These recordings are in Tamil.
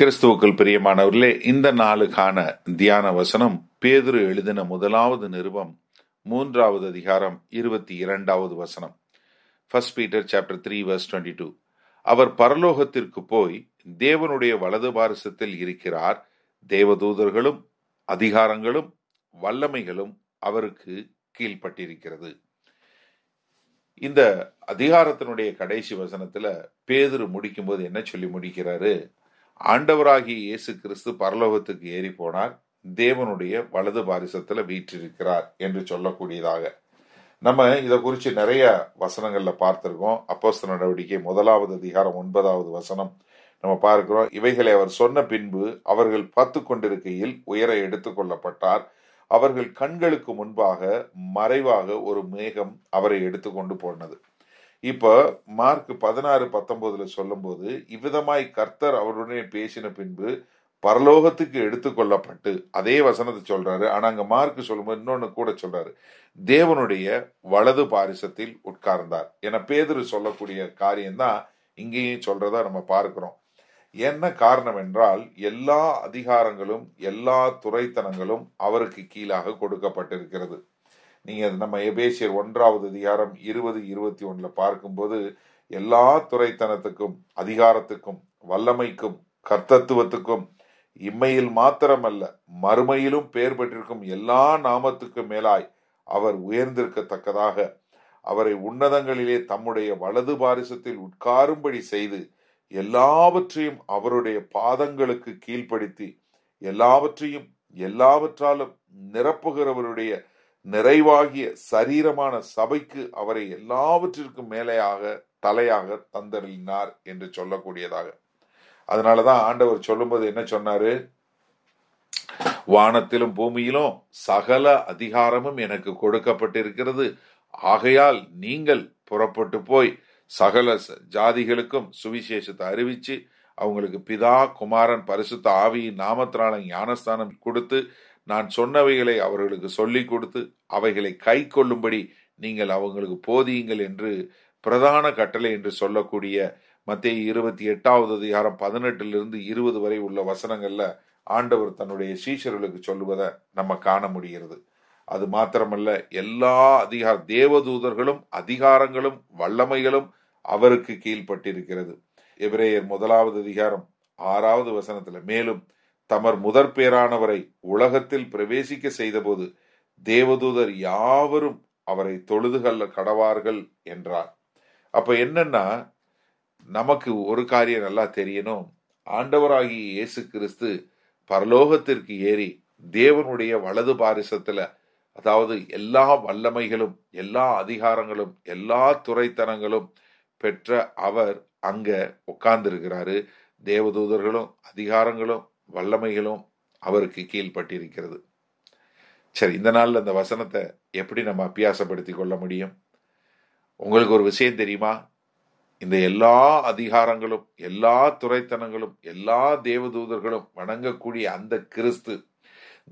கிறிஸ்துவுக்குள் பிரியமானவர்களே இந்த நாளுக்கான தியான வசனம் பேதுரு எழுதின முதலாவது நிருபம் மூன்றாவது அதிகாரம் இருபத்தி இரண்டாவது வசனம். First Peter chapter three verse twenty two அவர் பரலோகத்திற்கு போய் தேவனுடைய வலது பாரசத்தில் இருக்கிறார். தேவதூதர்களும் அதிகாரங்களும் வல்லமைகளும் அவருக்கு கீழ்ப்பட்டிருக்கிறது. இந்த அதிகாரத்தினுடைய கடைசி வசனத்துல பேதுரு முடிக்கும்போது என்ன சொல்லி முடிக்கிறாரு? ஆண்டவராகிய இயேசு கிறிஸ்து பரலோகத்துக்கு ஏறி போனார் தேவனுடைய வலது பாரிசத்துல வீற்றிருக்கிறார் என்று சொல்லக்கூடியதாக. நம்ம இதை குறித்து நிறைய வசனங்கள்ல பார்த்திருக்கோம். அப்போஸ்த நடவடிக்கை முதலாவது அதிகாரம் ஒன்பதாவது வசனம் நம்ம பார்க்கிறோம். இவைகளை அவர் சொன்ன பின்பு அவர்கள் பார்த்து கொண்டிருக்கையில் உயர எடுத்துக்கொள்ளப்பட்டார் அவர்கள் கண்களுக்கு முன்பாக மறைவாக ஒரு மேகம் அவரை எடுத்துக்கொண்டு போனது. இப்ப மார்க் பதினாறு பத்தொன்பதுல சொல்லும்போது இவ்விதமாய் கர்த்தர் அவருடனே பேசின பின்பு பரலோகத்துக்கு எடுத்துக்கொள்ளப்பட்டு அதே வசனத்தை சொல்றாரு. ஆனா அங்க மார்க் சொல்லும்போது இன்னொன்னு கூட சொல்றாரு. தேவனுடைய வலது பாரிசத்தில் உட்கார்ந்தார். என பேதுரு சொல்லக்கூடிய காரியம்தான் இங்கேயும் சொல்றதா நம்ம பார்க்கிறோம். என்ன காரணம் என்றால் எல்லா அதிகாரங்களும் எல்லா துறைத்தனங்களும் அவருக்கு கீழாக கொடுக்கப்பட்டிருக்கிறது. நீங்க நம்ம எபேசியர் ஒன்றாவது அதிகாரம் இருபது இருபத்தி ஒன்றில் பார்க்கும்போது எல்லா துறைத்தனத்துக்கும் அதிகாரத்துக்கும் வல்லமைக்கும் கர்த்தத்துவத்துக்கும் இம்மையில் மாத்திரமல்ல மறுமையிலும் பெயர் பெற்றிருக்கும் எல்லா நாமத்துக்கும் மேலாய் அவர் உயர்ந்திருக்கத்தக்கதாக அவரை உன்னதங்களிலே தம்முடைய வலது பாரிசத்தில் உட்காரும்படி செய்து எல்லாவற்றையும் அவருடைய பாதங்களுக்கு கீழ்ப்படுத்தி எல்லாவற்றையும் எல்லாவற்றாலும் நிரப்புகிறவருடைய நிறைவாகிய சரீரமான சபைக்கு அவரை எல்லாவற்றிற்கும் மேலேயாக தலையாக தந்தறினார் என்று சொல்லக்கூடியதாக. அதனாலதான் ஆண்டவர் சொல்லும்போது என்ன சொன்னாரு? வானத்திலும் பூமியிலும் சகல அதிகாரமும் எனக்கு கொடுக்கப்பட்டிருக்கிறது. ஆகையால் நீங்கள் புறப்பட்டு போய் சகல ஜாதிகளுக்கும் சுவிசேஷத்தை அறிவிச்சு அவங்களுக்கு பிதா குமாரன் பரிசுத்த ஆவியின் நாமத்தினால ஞானஸ்தானம் கொடுத்து நான் சொன்னவைகளை அவர்களுக்கு சொல்லிக் கொடுத்து அவைகளை கை கொள்ளும்படி நீங்கள் அவங்களுக்கு போதியுங்கள் என்று பிரதான கட்டளை என்று சொல்லக்கூடிய மத்திய இருபத்தி எட்டாவது அதிகாரம் பதினெட்டிலிருந்து இருபது வரை உள்ள வசனங்கள்ல ஆண்டவர் தன்னுடைய சீஷர்களுக்கு சொல்லுவதை நம்ம காண முடிகிறது. அது மாத்திரமல்ல எல்லா அதிகார தேவதூதர்களும் அதிகாரங்களும் வல்லமைகளும் அவருக்கு கீழ்ப்பட்டிருக்கிறது. எபிரேயர் முதலாவது அதிகாரம் ஆறாவது வசனத்துல மேலும் தமர் முதற் பேரானவரை உலகத்தில் பிரவேசிக்க செய்தபோது தேவதூதர் யாவரும் அவரை தொழுதுகல்ல கடவார்கள் என்றார். அப்ப என்னன்னா நமக்கு ஒரு காரியம் நல்லா தெரியணும். ஆண்டவராகிய இயேசு கிறிஸ்து பரலோகத்திற்கு ஏறி தேவனுடைய வலது பாரிசத்துல அதாவது எல்லா வல்லமைகளும் எல்லா அதிகாரங்களும் எல்லா துறைத்தனங்களும் பெற்ற அவர் அங்க உட்கார்ந்திருக்கிறாரு. தேவதூதர்களும் அதிகாரங்களும் வல்லமைகளும் அவருக்கு கீழ்பட்டிருக்கிறது சரி இந்த நாளில் அந்த வசனத்தை எப்படி நம்ம அபியாசப்படுத்தி கொள்ள முடியும்? உங்களுக்கு ஒரு விஷயம் தெரியுமா? இந்த எல்லா அதிகாரங்களும் எல்லா துறைத்தனங்களும் எல்லா தேவதூதர்களும் வணங்கக்கூடிய அந்த கிறிஸ்து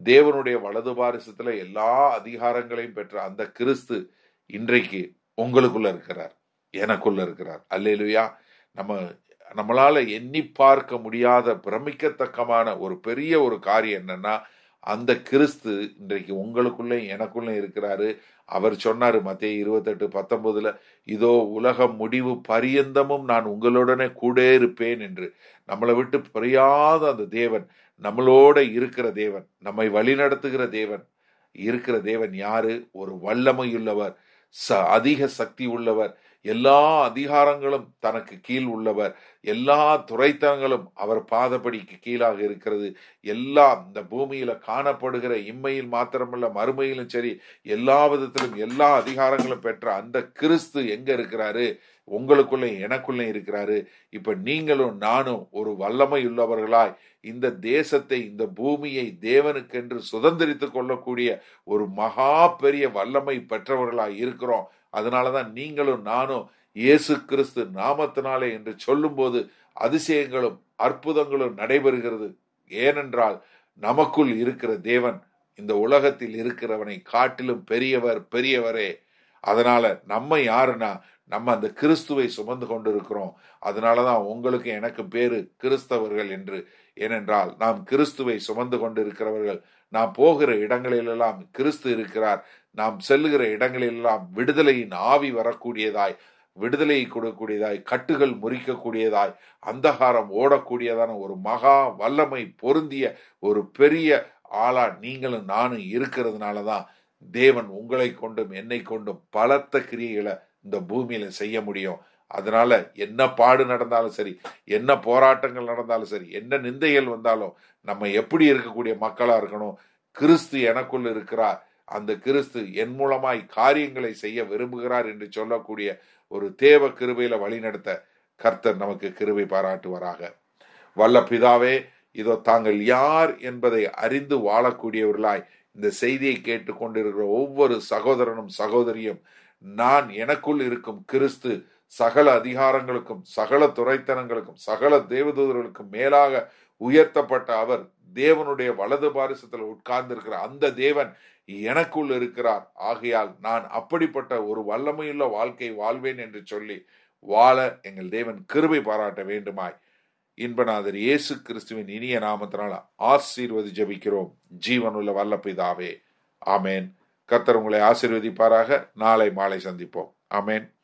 தேவனுடைய வலது பாரிசத்தில் எல்லா அதிகாரங்களையும் பெற்ற அந்த கிறிஸ்து இன்றைக்கு உங்களுக்குள்ள இருக்கிறார் எனக்குள்ள இருக்கிறார். அல்லேலுயா. நம்ம நம்மளால எண்ணி பார்க்க முடியாத பிரமிக்கத்தக்கமான ஒரு பெரிய ஒரு காரியம் என்னன்னா அந்த கிறிஸ்து இன்றைக்கு உங்களுக்குள்ளே எனக்குள்ளே இருக்கிறாரு. அவர் சொன்னாரு மத்திய இருபத்தெட்டு பத்தொன்பதுல இதோ உலக முடிவு பரியந்தமும் நான் உங்களுடனே கூட இருப்பேன் என்று. நம்மளை விட்டு பிரியாத அந்த தேவன் நம்மளோட இருக்கிற தேவன் நம்மை வழிநடத்துகிற தேவன் இருக்கிற தேவன் யாரு? ஒரு வல்லமையுள்ளவர். ச அதிக சக்தி உள்ளவர். எல்லா அதிகாரங்களும் தனக்கு கீழ் உள்ளவர். எல்லா துறைத்தனங்களும் அவர் பாதப்படிக்கு கீழாக இருக்கிறது. எல்லா இந்த பூமியில காணப்படுகிற இம்மையில் மாத்திரமல்ல மறுமையிலும் சரி எல்லா விதத்திலும் எல்லா அதிகாரங்களும் பெற்ற அந்த கிறிஸ்து எங்க இருக்கிறாரு? உங்களுக்குள்ள எனக்குள்ளே இருக்கிறாரு. இப்ப நீங்களும் நானும் ஒரு வல்லமை உள்ளவர்களாய் இந்த தேசத்தை இந்த பூமியை தேவனுக்கென்று சுதந்திரித்து கொள்ளக்கூடிய ஒரு மகா பெரிய வல்லமை பெற்றவர்களாய் இருக்கிறோம். அதனாலதான் நீங்களும் நானும் இயேசு கிறிஸ்து நாமத்தினாலே என்று சொல்லும்போது அதிசயங்களும் அற்புதங்களும் நடைபெறுகிறது. ஏனென்றால் நமக்குள் இருக்கிற தேவன் இந்த உலகத்தில் இருக்கிறவனை காட்டிலும் பெரியவர் பெரியவரே. அதனால நம்ம யாருன்னா நம்ம அந்த கிறிஸ்துவை சுமந்து கொண்டிருக்கிறோம். அதனாலதான் உங்களுக்கு எனக்கு பேரு கிறிஸ்தவர்கள் என்று. ஏனென்றால் நாம் கிறிஸ்துவை சுமந்து கொண்டிருக்கிறவர்கள். நாம் போகிற இடங்களிலெல்லாம் கிறிஸ்து இருக்கிறார். நாம் செல்லுகிற இடங்களிலெல்லாம் விடுதலையின் ஆவி வரக்கூடியதாய் விடுதலையை கொடுக்கக்கூடியதாய் கட்டுகள் முறிக்கக்கூடியதாய் அந்தகாரம் ஓடக்கூடியதான ஒரு மகா வல்லமை பொருந்திய ஒரு பெரிய ஆளா நீங்களும் நானும் இருக்கிறதுனால தான் தேவன் உங்களை கொண்டும் என்னை கொண்டும் பலத்த கிரியைகளை இந்த பூமியில செய்ய முடியும். அதனால என்ன பாடு நடந்தாலும் சரி என்ன போராட்டங்கள் நடந்தாலும் சரி என்ன நிந்தைகள் வந்தாலும் நம்ம எப்படி இருக்கக்கூடிய மக்களா இருக்கணும்? கிறிஸ்து எனக்குள் இருக்கிறார். அந்த கிறிஸ்து என் மூலமாய் காரியங்களை செய்ய விரும்புகிறார் என்று சொல்லக்கூடிய ஒரு தேவ கிருபையில வழிநடத்த கர்த்தர் நமக்கு கிருபை பாராட்டுவராக. வல்ல பிதாவே இதோ தாங்கள் யார் என்பதை அறிந்து வாழக்கூடியவர்களாய் இந்த செய்தியை கேட்டுக்கொண்டிருக்கிற ஒவ்வொரு சகோதரனும் சகோதரியும் நான் எனக்குள் இருக்கும் கிறிஸ்து சகல அதிகாரங்களுக்கும் சகல துறைத்தனங்களுக்கும் சகல தேவதூதர்களுக்கும் மேலாக உயர்த்தப்பட்ட அவர் தேவனுடைய வலது பாரிசத்தில் உட்கார்ந்திருக்கிற அந்த தேவன் எனக்குள் இருக்கிறார். ஆகையால் நான் அப்படிப்பட்ட ஒரு வல்லமையுள்ள வாழ்க்கை வாழ்வேன் என்று சொல்லி வாழ எங்கள் தேவன் கிருபை பாராட்ட வேண்டுமாய். இன்பநாதர் இயேசு கிறிஸ்துவின் இனிய நாமத்தினால் ஆசீர்வதி ஜபிக்கிறோம். ஜீவனுள்ள வல்லப்பிதாவே. ஆமேன். கத்தர் உங்களை ஆசிர்வதிப்பாராக. நாளை மாலை சந்திப்போம். அமேன்